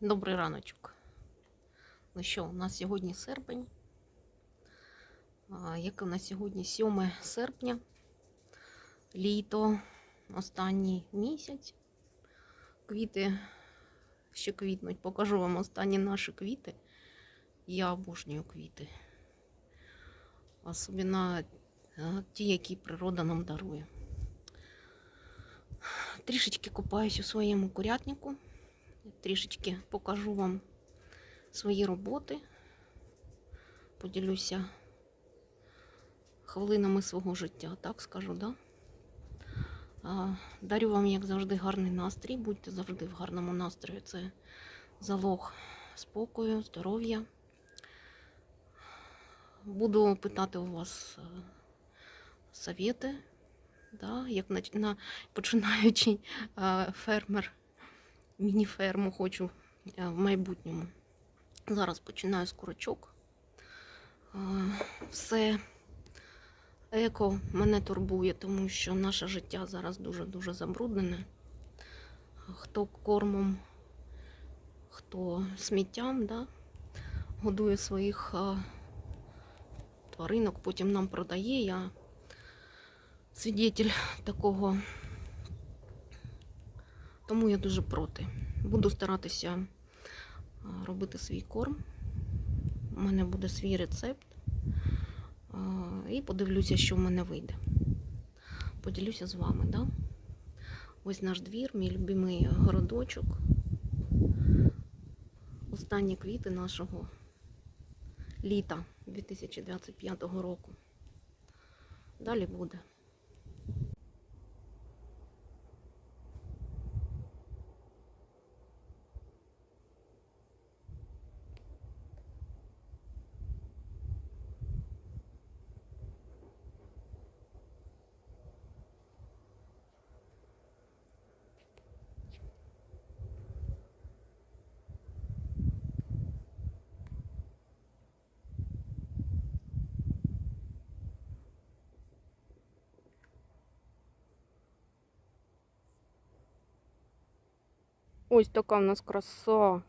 Добрий раночок. Ну що, у нас сьогодні серпень. Як у нас сьогодні 7 серпня, літо, останній місяць. Квіти ще квітнуть. Покажу вам останні наші квіти. Я обожнюю квіти. Особливо ті, які природа нам дарує. Трішечки купаюсь у своєму курятнику. Трішечки покажу вам свої роботи. Поділюся хвилинами свого життя, так скажу, да? Дарю вам, як завжди, гарний настрій. Будьте завжди в гарному настрої. Це залог спокою, здоров'я. Буду питати у вас е, совєти, да? як на, на починаючий е, фермер міні-ферму хочу е, в майбутньому. Зараз починаю з курочок. Е, Все еко мене турбує, тому що наше життя зараз дуже-дуже забруднене. Хто кормом, хто сміттям, да? годує своїх е, тваринок, потім нам продає. Я свідетель такого тому я дуже проти. Буду старатися робити свій корм. У мене буде свій рецепт. І подивлюся, що в мене вийде. Поділюся з вами, да? Ось наш двір, мій любимий городочок. Останні квіти нашого літа 2025 року. Далі буде. Ось така в нас краса.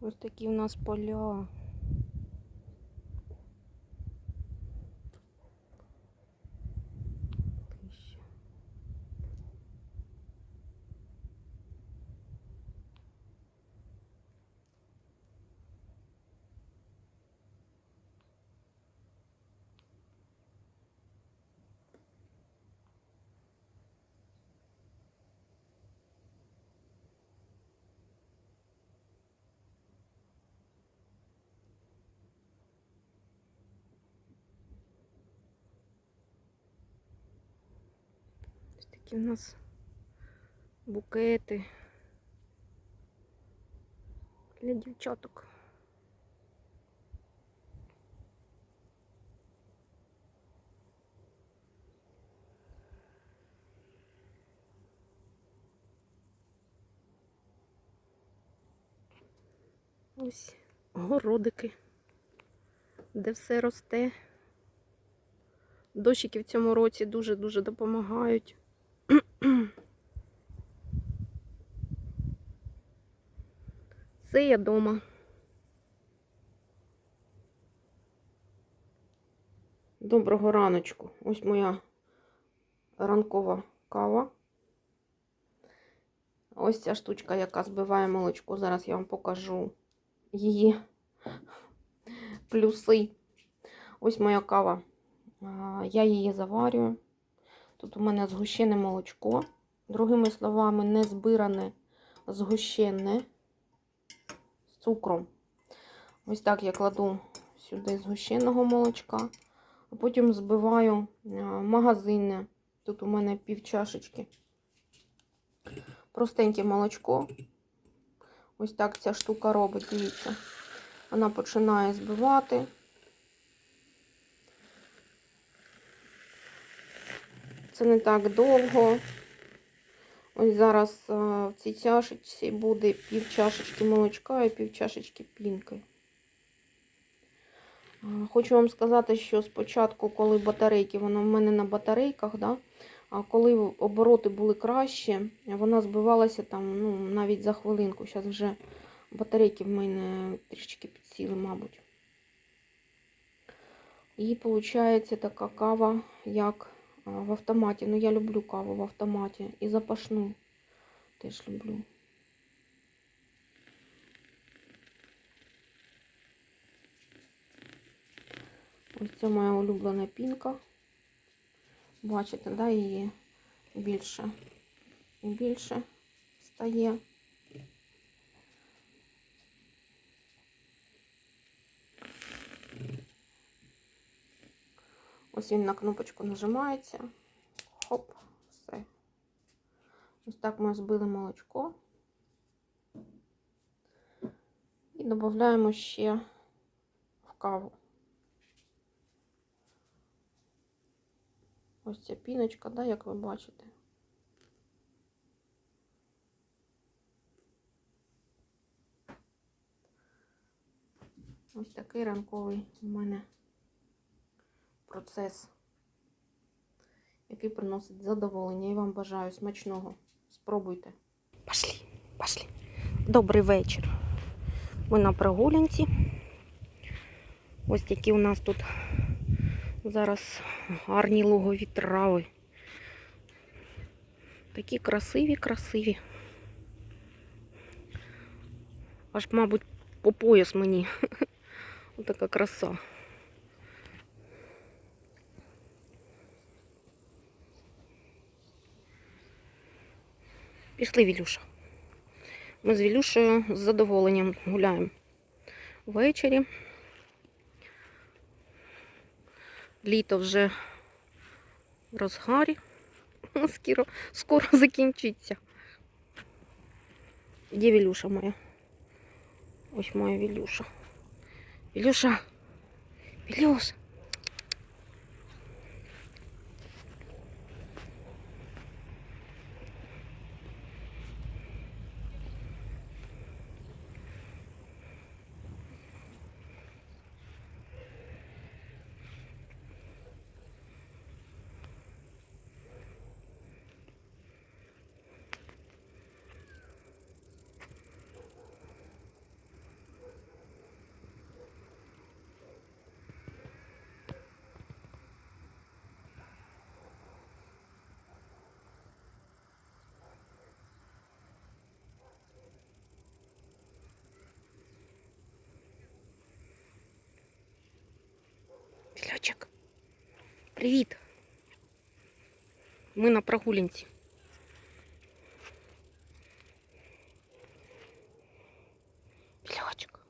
Ось такі в нас поля. Такі в нас букети для дівчаток. Ось городики, де все росте. Дощики в цьому році дуже-дуже допомагають. Це я дома. Доброго раночку. Ось моя ранкова кава. Ось ця штучка, яка збиває молочко. Зараз я вам покажу її плюси. Ось моя кава. Я її заварюю. Тут у мене згущене молочко. Другими словами, не збиране згущене з цукром. Ось так я кладу сюди згущеного молочка, а потім збиваю а, магазинне. Тут у мене пів чашечки. Простеньке молочко. Ось так ця штука робить, дивіться. Вона починає збивати. Це не так довго. Ось зараз в цій чашечці буде пів чашечки молочка і пів чашечки пінки. Хочу вам сказати, що спочатку, коли батарейки, воно в мене на батарейках, да, А коли обороти були кращі, вона збивалася там ну, навіть за хвилинку. Зараз вже батарейки в мене трішечки підсіли, мабуть. І виходить така кава, як в автоматі. Ну, я люблю каву в автоматі. І запашну теж люблю. Ось це моя улюблена пінка. Бачите, да, її більше і більше стає. Ось він на кнопочку нажимається. Хоп, все. Ось так ми збили молочко. І додаємо ще в каву. Ось ця піночка, да, як ви бачите. Ось такий ранковий у мене процес, який приносить задоволення. І вам бажаю смачного. Спробуйте. Пошли, пошли. Добрий вечір. Ми на прогулянці. Ось такі у нас тут зараз гарні лугові трави. Такі красиві, красиві. Аж, мабуть, по пояс мені. Отака краса. Пішли, Вілюша. Ми з Вілюшею з задоволенням гуляємо ввечері. Літо вже в розгарі. Скоро, скоро закінчиться. Де Вілюша моя? Ось моя Вілюша. Вілюша! Вілюш! Привіт! Ми на прогулянці. Вілячок,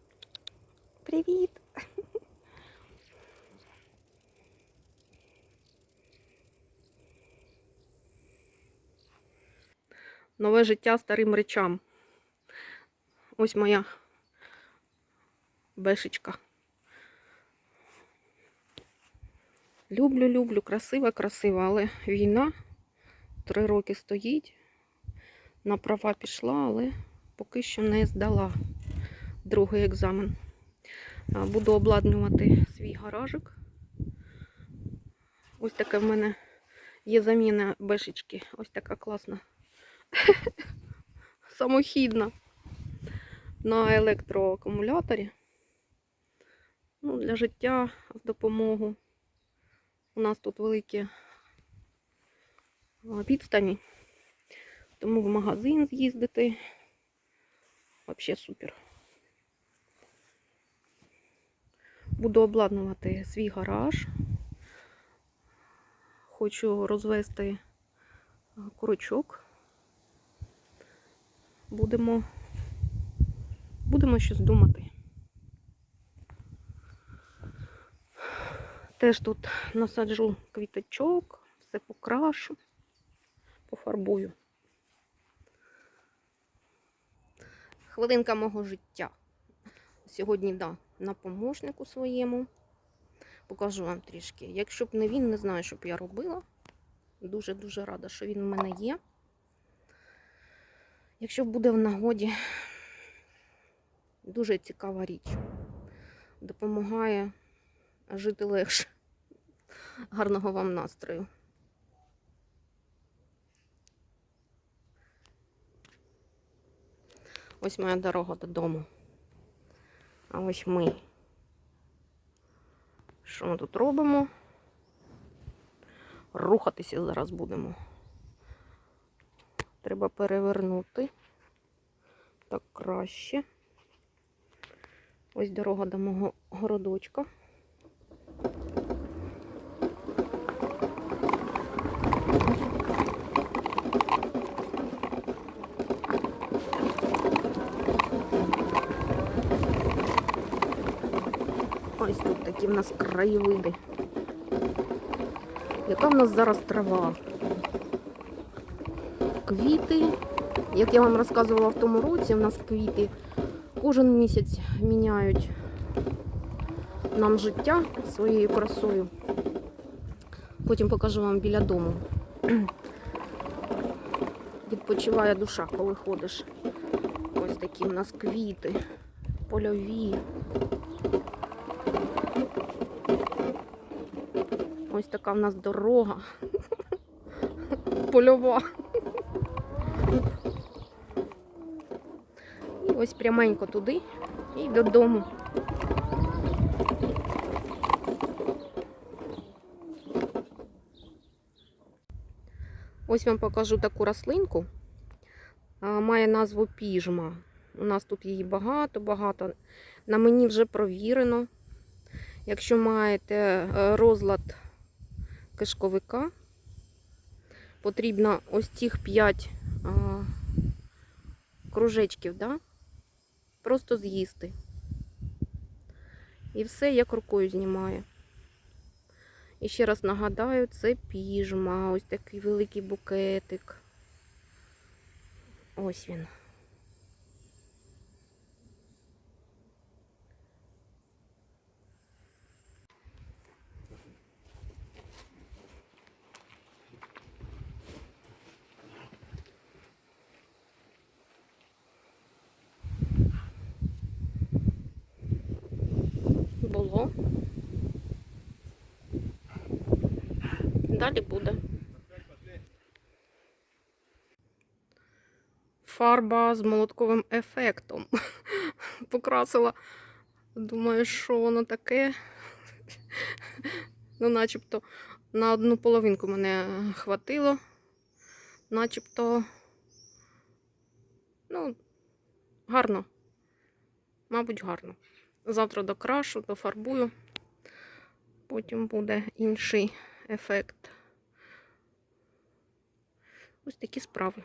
привіт! Нове життя старим речам. Ось моя бешечка. Люблю, люблю, красива, красива, але війна три роки стоїть. На права пішла, але поки що не здала другий екзамен. Буду обладнувати свій гаражик. Ось таке в мене є заміна бешечки. Ось така класна. Самохідна на електроакумуляторі. Ну, для життя в допомогу. У нас тут великі відстані, тому в магазин з'їздити взагалі супер. Буду обладнувати свій гараж. Хочу розвести курочок. Будемо, будемо щось думати. Теж тут насаджу квіточок, все покрашу, пофарбую. Хвилинка мого життя. Сьогодні, да, на помощнику своєму. Покажу вам трішки. Якщо б не він, не знаю, що б я робила. Дуже-дуже рада, що він в мене є. Якщо буде в нагоді, дуже цікава річ. Допомагає жити легше. Гарного вам настрою. Ось моя дорога додому. А ось ми. Що ми тут робимо? Рухатися зараз будемо. Треба перевернути. Так краще. Ось дорога до мого городочка. Ось тут такі в нас краєвиди. Яка в нас зараз трава? Квіти. Як я вам розказувала в тому році, в нас квіти кожен місяць міняють нам життя своєю красою. Потім покажу вам біля дому. Відпочиває душа, коли ходиш. Ось такі в нас квіти, польові. Ось така в нас дорога. Польова. І ось пряменько туди і додому. Ось вам покажу таку рослинку. Має назву піжма. У нас тут її багато-багато. На мені вже провірено. Якщо маєте е, розлад кишковика, потрібно ось цих 5 кружечків, да? просто з'їсти. І все як рукою знімає. І ще раз нагадаю, це піжма, ось такий великий букетик. Ось він. Далі буде. Фарба з молотковим ефектом. Покрасила. Думаю, що воно таке. Ну, начебто на одну половинку мене хватило. Начебто, ну, гарно. Мабуть, гарно. Завтра докрашу, дофарбую. Потім буде інший ефект. Ось такі справи.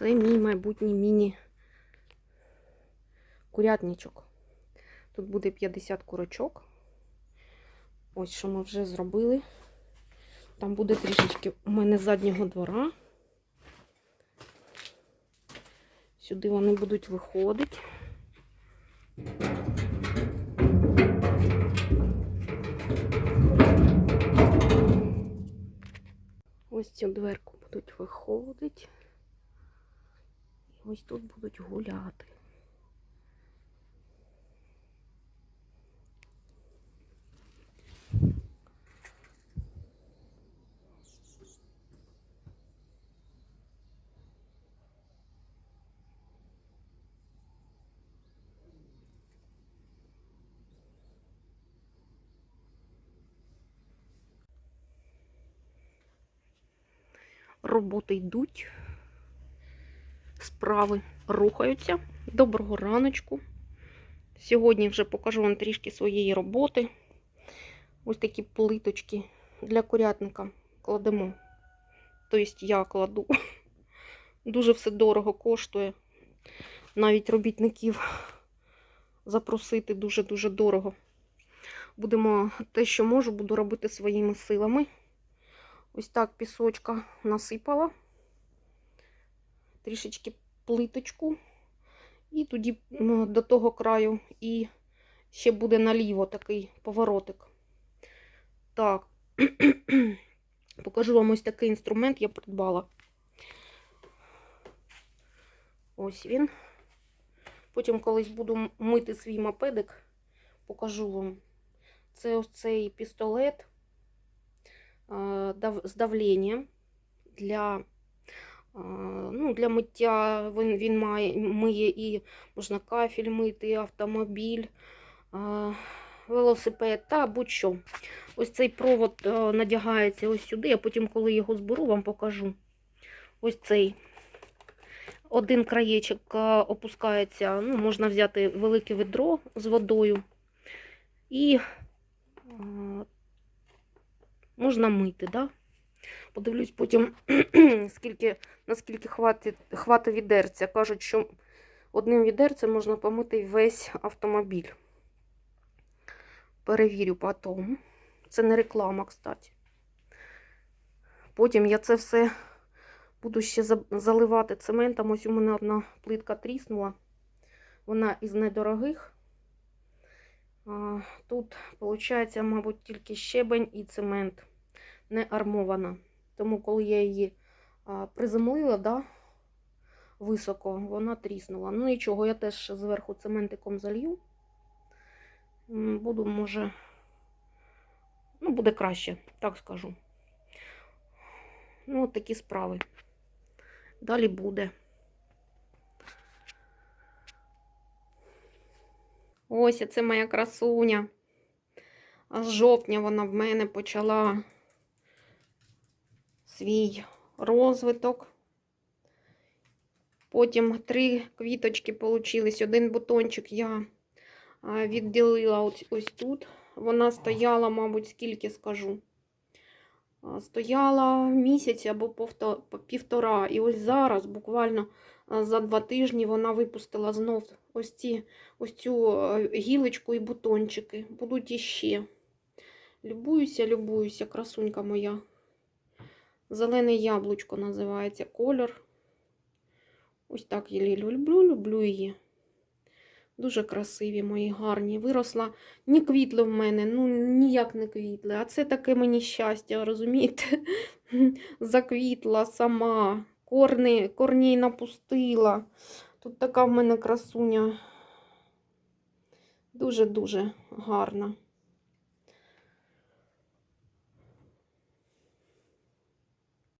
Це мій майбутній міні Курятничок. Тут буде 50 курочок. Ось що ми вже зробили. Там буде трішечки у мене заднього двора. Сюди вони будуть виходити. Ось цю дверку будуть виходити. І ось тут будуть гуляти. Роботи йдуть, справи рухаються. Доброго раночку. Сьогодні вже покажу вам трішки своєї роботи. Ось такі плиточки для курятника кладемо. Тобто я кладу. Дуже все дорого коштує. Навіть робітників запросити дуже-дуже дорого. Будемо те, що можу, буду робити своїми силами. Ось так пісочка насипала. Трішечки плиточку. І тоді до того краю і ще буде наліво такий поворотик. Так, Покажу вам ось такий інструмент я придбала. Ось він. Потім колись буду мити свій мопедик, покажу вам. Це ось цей пістолет з давленням для, е, ну, для миття. Він, він має, миє і можна кафель мити, автомобіль, е, велосипед та будь-що. Ось цей провод надягається ось сюди, а потім, коли його зберу, вам покажу. Ось цей. Один краєчок е, опускається, ну, можна взяти велике ведро з водою і е, можна мити. Да? Подивлюсь потім, скільки, наскільки хватить, хватить відерця. Кажуть, що одним відерцем можна помити весь автомобіль. Перевірю потім. Це не реклама, кстати. Потім я це все буду ще заливати цементом. Ось у мене одна плитка тріснула. Вона із недорогих. Тут, виходить, мабуть, тільки щебень і цемент не армована. Тому, коли я її приземлила, да, високо, вона тріснула. Ну нічого, я теж зверху цементиком залью. Буду, може, ну, буде краще, так скажу. Ну, от такі справи. Далі буде. Ось це моя красуня. А з жовтня вона в мене почала свій розвиток. Потім три квіточки получились. Один бутончик я відділила ось, ось тут. Вона стояла, мабуть, скільки скажу. Стояла місяць або півтора. І ось зараз, буквально за два тижні, вона випустила знов ось, ці, ось цю е, гілочку і бутончики. Будуть іще. Любуюся, любуюся, красунька моя. Зелене яблучко називається кольор. Ось так я її люблю, люблю її. Дуже красиві мої, гарні. Виросла, не квітли в мене, ну ніяк не квітли. А це таке мені щастя, розумієте? Заквітла сама, корни, корній напустила. Тут така в мене красуня. Дуже-дуже гарна.